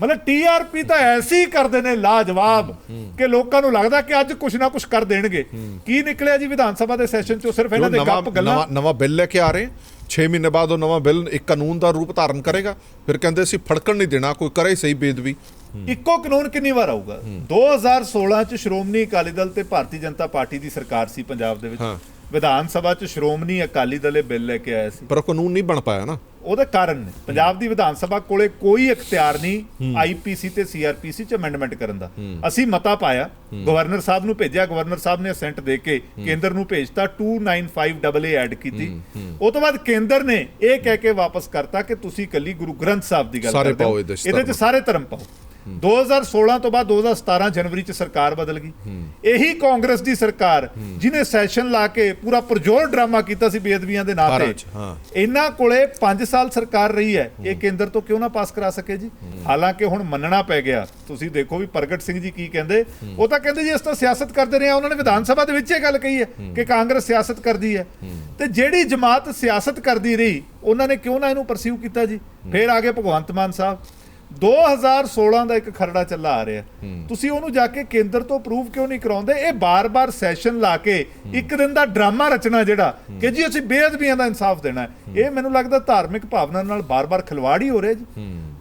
ਮਤਲਬ ਟੀਆਰਪੀ ਤਾਂ ਐਸੀ ਕਰਦੇ ਨੇ ਲਾਜਵਾਬ ਕਿ ਲੋਕਾਂ ਨੂੰ ਲੱਗਦਾ ਕਿ ਅੱਜ ਕੁਛ ਨਾ ਕੁਛ ਕਰ ਦੇਣਗੇ। ਕੀ ਨਿਕਲਿਆ ਜੀ ਵਿਧਾਨ ਸਭਾ ਦੇ ਸੈਸ਼ਨ ਚੋਂ ਸਿਰਫ ਇਹਨਾਂ ਦੇ ਗੱਪ ਗੱਲਾਂ? ਨਵਾਂ ਬਿੱਲ ਲੈ ਕੇ ਆ ਰਹੇ 6 ਮਹੀਨੇ ਬਾਅਦ ਉਹ ਨਵਾਂ ਬਿੱਲ ਇੱਕ ਕਾਨੂੰਨ ਦਾ ਰੂਪ ਧਾਰਨ ਕਰੇਗਾ। ਫਿਰ ਕਹਿੰਦੇ ਅਸੀਂ ਫੜਕਣ ਨਹੀਂ ਦੇਣਾ ਕੋਈ ਕਰੇ ਸਹੀ ਬੇਦਬੀ ਇੱਕੋ ਕਾਨੂੰਨ ਕਿੰਨੀ ਵਾਰ ਆਊਗਾ? 2016 ਚ ਸ਼੍ਰੋਮਣੀ ਅਕਾਲੀ ਦਲ ਤੇ ਭਾਰਤੀ ਜਨਤਾ ਪਾਰਟੀ ਦੀ ਸਰਕਾਰ ਸੀ ਪੰਜਾਬ ਦੇ ਵਿੱਚ। ਵਿਧਾਨ ਸਭਾ ਚ ਸ਼੍ਰੋਮਣੀ ਅਕਾਲੀ ਦਲ ਇਹ ਬਿੱਲ ਲੈ ਕੇ ਆਇਆ ਸੀ। ਪਰ ਕਾਨੂੰਨ ਨਹੀਂ ਬਣ ਪਾਇਆ ਨਾ। ਉਹਦੇ ਕਾਰਨ ਨੇ। ਪੰਜਾਬ ਦੀ ਵਿਧਾਨ ਸਭਾ ਕੋਲੇ ਕੋਈ ਇਖਤਿਆਰ ਨਹੀਂ ਆਈਪੀਸੀ ਤੇ ਸੀਆਰਪੀਸੀ ਚ ਅਮੈਂਡਮੈਂਟ ਕਰਨ ਦਾ। ਅਸੀਂ ਮਤਾ ਪਾਇਆ ਗਵਰਨਰ ਸਾਹਿਬ ਨੂੰ ਭੇਜਿਆ ਗਵਰਨਰ ਸਾਹਿਬ ਨੇ ਅਸੈਂਟ ਦੇ ਕੇ ਕੇਂਦਰ ਨੂੰ ਭੇਜਤਾ 295AA ਐਡ ਕੀਤੀ। ਉਹ ਤੋਂ ਬਾਅਦ ਕੇਂਦਰ ਨੇ ਇਹ ਕਹਿ ਕੇ ਵਾਪਸ ਕਰਤਾ ਕਿ ਤੁਸੀਂ ਕੱਲੀ ਗੁਰੂ ਗ੍ਰੰਥ ਸਾਹਿਬ ਦੀ ਗੱਲ ਕਰਦੇ ਹੋ। ਇਹਦੇ ਚ। ਸਾਰੇ ਧਰਮ ਪਾਓ। 2016 ਤੋਂ ਬਾਅਦ 2017 ਜਨਵਰੀ ਚ ਸਰਕਾਰ ਬਦਲ ਗਈ। ਇਹੀ ਕਾਂਗਰਸ ਦੀ ਸਰਕਾਰ ਜਿਨੇ ਸੈਸ਼ਨ ਲਾ ਕੇ ਪੂਰਾ ਪੁਰਜੋਰ ਡਰਾਮਾ ਕੀਤਾ ਸੀ ਬੇਅਦਬੀਆਂ ਦੇ ਨਾਂ ਤੇ। ਇਹਨਾਂ ਕੋਲੇ 5 ਸਾਲ ਸਰਕਾਰ ਰਹੀ ਹੈ। ਇਹ ਕੇਂਦਰ ਤੋਂ ਕਿਉਂ ਨਾ ਪਾਸ ਕਰਾ ਸਕੇ ਜੀ? ਹਾਲਾਂਕਿ ਹੁਣ ਮੰਨਣਾ ਪੈ ਗਿਆ। ਤੁਸੀਂ ਦੇਖੋ ਵੀ ਪ੍ਰਗਟ ਸਿੰਘ ਜੀ ਕੀ ਕਹਿੰਦੇ। ਉਹ ਤਾਂ ਕਹਿੰਦੇ ਜੀ ਇਸ ਤਾਂ ਸਿਆਸਤ ਕਰਦੇ ਰਹੇ ਆ ਉਹਨਾਂ ਨੇ ਵਿਧਾਨ ਸਭਾ ਦੇ ਵਿੱਚ ਇਹ ਗੱਲ ਕਹੀ ਹੈ ਕਿ ਕਾਂਗਰਸ ਸਿਆਸਤ ਕਰਦੀ ਹੈ। ਤੇ ਜਿਹੜੀ ਜਮਾਤ ਸਿਆਸਤ ਕਰਦੀ ਰਹੀ ਉਹਨਾਂ ਨੇ ਕਿਉਂ ਨਾ ਇਹਨੂੰ ਪਰਸੀਵ ਕੀਤਾ ਜੀ? ਫਿਰ ਆ ਗਏ ਭਗਵੰਤ ਮਾਨ ਸਾਹਿਬ। 2016 ਦਾ ਇੱਕ ਖਰੜਾ ਚੱਲਾ ਆ ਰਿਹਾ। ਤੁਸੀਂ ਉਹਨੂੰ ਜਾ ਕੇ ਕੇਂਦਰ ਤੋਂ ਪ੍ਰੂਵ ਕਿਉਂ ਨਹੀਂ ਕਰਾਉਂਦੇ? ਇਹ ਬਾਰ-ਬਾਰ ਸੈਸ਼ਨ ਲਾ ਕੇ ਇੱਕ ਦਿਨ ਦਾ ਡਰਾਮਾ ਰਚਣਾ ਜਿਹੜਾ ਕਿ ਜੀ ਅਸੀਂ ਬੇਅਦਬੀਆਂ ਦਾ ਇਨਸਾਫ ਦੇਣਾ ਇਹ ਮੈਨੂੰ ਲੱਗਦਾ ਧਾਰਮਿਕ ਭਾਵਨਾ ਨਾਲ ਬਾਰ-ਬਾਰ ਖਿਲਵਾੜ ਹੀ ਹੋ ਰਿਹਾ ਜੀ।